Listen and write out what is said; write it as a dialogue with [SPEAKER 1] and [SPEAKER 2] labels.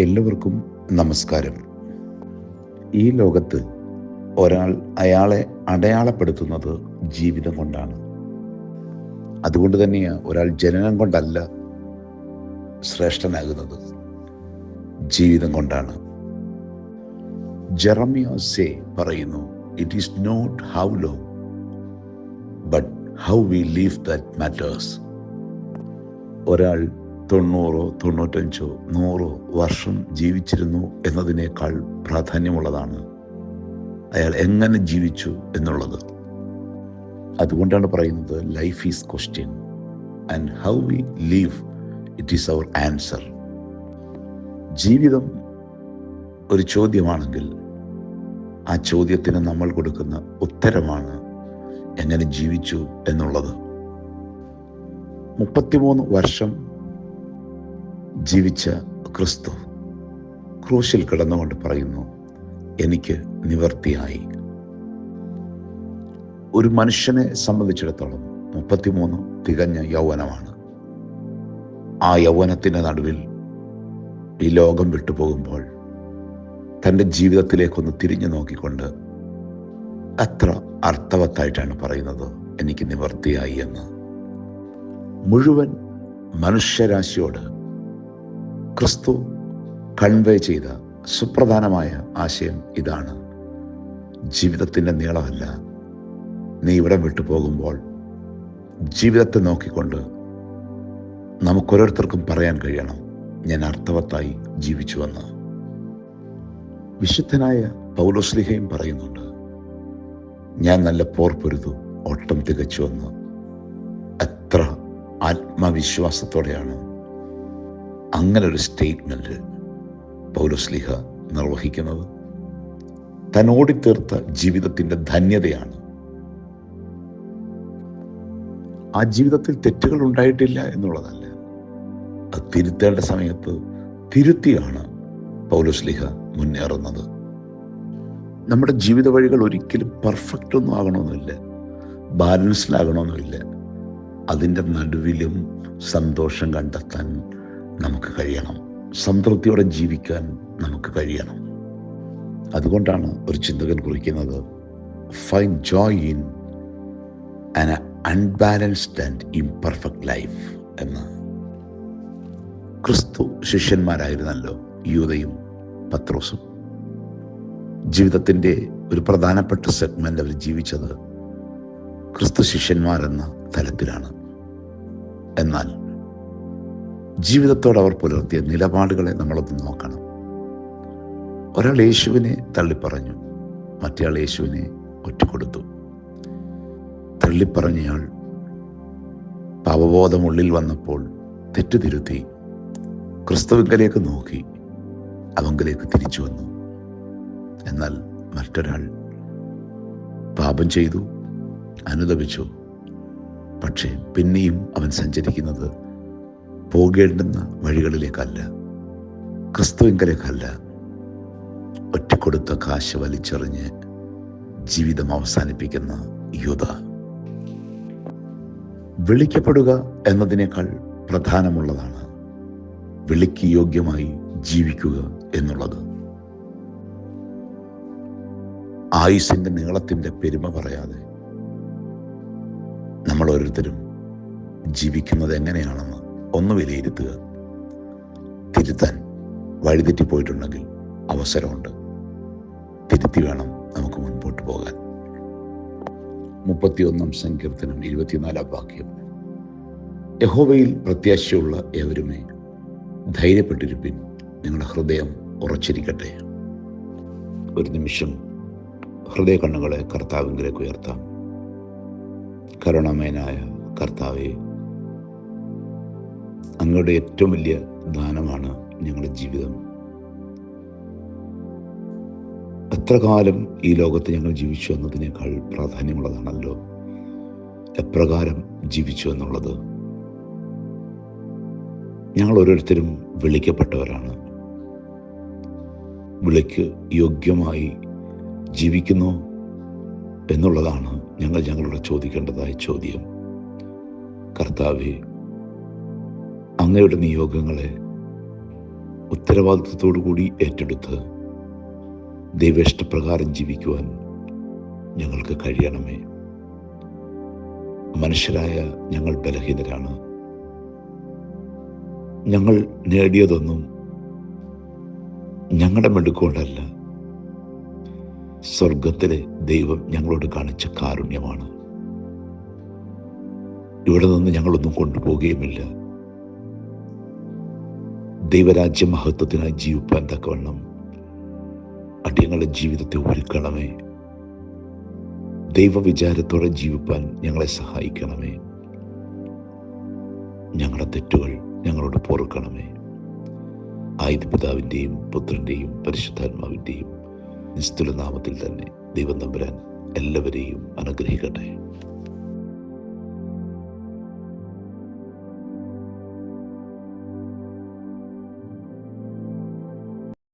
[SPEAKER 1] എല്ലാവർക്കും നമസ്കാരം. ഈ ലോകത്ത് ഒരാൾ അയാളെ അടയാളപ്പെടുത്തുന്നത് ജീവിതം കൊണ്ടാണ്. അതുകൊണ്ട് തന്നെയാണ് ഒരാൾ ജനനം കൊണ്ടല്ല ശ്രേഷ്ഠനാകുന്നത്. ജീവിതം കൊണ്ടാണ്. ജെറമിയോ സേ പറയുന്നു it is not how law but how we live that matters ഒരാൾ തൊണ്ണൂറോ തൊണ്ണൂറ്റഞ്ചോ നൂറോ വർഷം ജീവിച്ചിരുന്നു എന്നതിനേക്കാൾ പ്രാധാന്യമുള്ളതാണ് അയാൾ എങ്ങനെ ജീവിച്ചു എന്നുള്ളത്. അതുകൊണ്ടാണ് പറയുന്നത് life is question and how we live it is our answer ജീവിതം ഒരു ചോദ്യമാണെങ്കിൽ ആ ചോദ്യത്തിന് നമ്മൾ കൊടുക്കുന്ന ഉത്തരമാണ് എങ്ങനെ ജീവിച്ചു എന്നുള്ളത്. മുപ്പത്തിമൂന്ന് വർഷം ജീവിച്ച ക്രിസ്തു ക്രൂശിൽ കിടന്നുകൊണ്ട് പറയുന്നു എനിക്ക് നിവർത്തിയായി. ഒരു മനുഷ്യനെ സംബന്ധിച്ചിടത്തോളം മുപ്പത്തിമൂന്ന് തികഞ്ഞ യൗവനമാണ്. ആ യൗവനത്തിന്റെ നടുവിൽ ഈ ലോകം വിട്ടുപോകുമ്പോൾ തന്റെ ജീവിതത്തിലേക്കൊന്ന് തിരിഞ്ഞു നോക്കിക്കൊണ്ട് അത്ര അർത്ഥവത്തായിട്ടാണ് പറയുന്നത് എനിക്ക് നിവർത്തിയായി എന്ന്. മുഴുവൻ മനുഷ്യരാശിയോട് ക്രിസ്തു കൺവേ ചെയ്ത സുപ്രധാനമായ ആശയം ഇതാണ്. ജീവിതത്തിന്റെ നീളമല്ല. നീ ഇവിടെ വിട്ടു പോകുമ്പോൾ ജീവിതത്തെ നോക്കിക്കൊണ്ട് നമുക്കോരോരുത്തർക്കും പറയാൻ കഴിയണം ഞാൻ അർത്ഥവത്തായി ജീവിച്ചുവെന്ന് വിശുദ്ധനായ പൗലോസ്ലിഹയും പറയുന്നുണ്ട് ഞാൻ നല്ല പോർ പൊരുതു ഓട്ടം തികച്ചുവെന്ന് എത്ര ആത്മവിശ്വാസത്തോടെയാണ് അങ്ങനെ ഒരു സ്റ്റേറ്റ്മെന്റ് പൗരസ്ലിഹ നിർവഹിക്കുന്നത്. തന്നോടിത്തീർത്ത ജീവിതത്തിന്റെ ധന്യതയാണ്. ആ ജീവിതത്തിൽ തെറ്റുകൾ ഉണ്ടായിട്ടില്ല എന്നുള്ളതല്ല. അത് തിരുത്തേണ്ട സമയത്ത് തിരുത്തിയാണ് പൗലോസ്ലിഹ മുന്നേറുന്നത്. നമ്മുടെ ജീവിത വഴികൾ ഒരിക്കലും പെർഫെക്റ്റ് ഒന്നും ആകണമെന്നില്ല. ബാലൻസ്ഡ് ആകണമെന്നില്ല അതിന്റെ നടുവിലും സന്തോഷം കണ്ടെത്താൻ നമുക്ക് കഴിയണം. സംതൃപ്തിയോടെ ജീവിക്കാൻ നമുക്ക് കഴിയണം. അതുകൊണ്ടാണ് ഒരു ചിന്തകൻ കുറിക്കുന്നത് find joy in an unbalanced and imperfect life എന്ന്. ക്രിസ്തു ശിഷ്യന്മാരായിരുന്നല്ലോ യൂതയും പത്രോസും. ജീവിതത്തിന്റെ ഒരു പ്രധാനപ്പെട്ട സെഗ്മെന്റ് അവർ ജീവിച്ചത് ക്രിസ്തു ശിഷ്യന്മാരെന്ന തലത്തിലാണ്. എന്നാൽ ജീവിതത്തോട് അവർ പുലർത്തിയ നിലപാടുകളെ നമ്മളൊന്ന് നോക്കണം. ഒരാൾ യേശുവിനെ തള്ളിപ്പറഞ്ഞു. മറ്റേയാൾ യേശുവിനെ ഒറ്റക്കൊടുത്തു. തള്ളിപ്പറഞ്ഞയാൾ പാവബോധമുള്ളിൽ വന്നപ്പോൾ തെറ്റുതിരുത്തി ക്രിസ്തുവിങ്കലേക്ക് നോക്കി അവങ്കലേക്ക് തിരിച്ചു വന്നു. എന്നാൽ മറ്റൊരാൾ പാപം ചെയ്തു അനുദപിച്ചു. പക്ഷേ പിന്നെയും അവൻ സഞ്ചരിക്കുന്നത് പോകേണ്ടുന്ന വഴികളിലേക്കല്ല. ക്രിസ്തുവിങ്കലേക്കല്ല. ഒറ്റക്കൊടുത്ത കാശ് വലിച്ചെറിഞ്ഞ് ജീവിതം അവസാനിപ്പിക്കുന്ന യുധ വിളിക്കപ്പെടുക എന്നതിനേക്കാൾ പ്രധാനമുള്ളതാണ് വിളിക്ക് യോഗ്യമായി ജീവിക്കുക എന്നുള്ളത്. ആയുസിന്റെ നീളത്തിന്റെ പെരുമ പറയാതെ നമ്മൾ ഓരോരുത്തരും ജീവിക്കുന്നത് എങ്ങനെയാണെന്ന് ഒന്ന് വിലയിരുത്തുക. തിരുത്താൻ വഴിതെറ്റിപ്പോയിട്ടുണ്ടെങ്കിൽ അവസരമുണ്ട്. തിരുത്തി വേണം നമുക്ക് മുൻപോട്ട് പോകാൻ. മുപ്പത്തിയൊന്നാം സങ്കീർത്തനം ഇരുപത്തിനാലാം വാക്യം. യഹോവയിൽ പ്രത്യാശയുള്ള ഏവരുമേ ധൈര്യപ്പെട്ടിരിപ്പിൻ നിങ്ങളുടെ ഹൃദയം ഉറച്ചിരിക്കട്ടെ. ഒരു നിമിഷം ഹൃദയ കണ്ണുകളെ കർത്താവിങ്കിലേക്ക് ഉയർത്താം. കരുണമയനായ കർത്താവെ അങ്ങയുടെ ഏറ്റവും വലിയ ദാനമാണ് ഞങ്ങളുടെ ജീവിതം. എത്ര കാലം ഈ ലോകത്ത് ഞങ്ങൾ ജീവിച്ചു എന്നതിനേക്കാൾ പ്രാധാന്യമുള്ളതാണല്ലോ. എപ്രകാരം ജീവിച്ചു എന്നുള്ളത്. ഞങ്ങൾ ഓരോരുത്തരും വിളിക്കപ്പെട്ടവരാണ്. വിളിക്ക് യോഗ്യമായി ജീവിക്കുന്നു എന്നുള്ളതാണ് ഞങ്ങൾ ഞങ്ങളോട് ചോദിക്കേണ്ടതായ ചോദ്യം. കർത്താവെ അങ്ങയുടെ നിയോഗങ്ങളെ ഉത്തരവാദിത്വത്തോടു കൂടി ഏറ്റെടുത്ത് ദൈവേഷ്ടപ്രകാരം ജീവിക്കുവാൻ ഞങ്ങൾക്ക് കഴിയണമേ. മനുഷ്യരായ ഞങ്ങൾ ബലഹീനരാണ്. ഞങ്ങൾ നേടിയതൊന്നും ഞങ്ങളുടെ മെടുക്കൊണ്ടല്ല. സ്വർഗത്തിലെ ദൈവം ഞങ്ങളോട് കാണിച്ച കാരുണ്യമാണ്. ഇവിടെ നിന്ന് ഞങ്ങളൊന്നും കൊണ്ടുപോകുകയുമില്ല ദൈവരാജ്യ മഹത്വത്തിനായി ജീവിപ്പാൻ തക്കവണ്ണം അടിയങ്ങളുടെ ജീവിതത്തെ ഒരുക്കണമേ. ദൈവവിചാരത്തോടെ ജീവിപ്പാൻ ഞങ്ങളെ സഹായിക്കണമേ. ഞങ്ങളുടെ തെറ്റുകൾ ഞങ്ങളോട് പൊറുക്കണമേ. ആയുധ പിതാവിന്റെയും പുത്രന്റെയും പരിശുദ്ധാത്മാവിന്റെയും നിസ്തുല നാമത്തിൽ തന്നെ ദൈവം തമ്പുരാൻ എല്ലാവരെയും അനുഗ്രഹിക്കട്ടെ.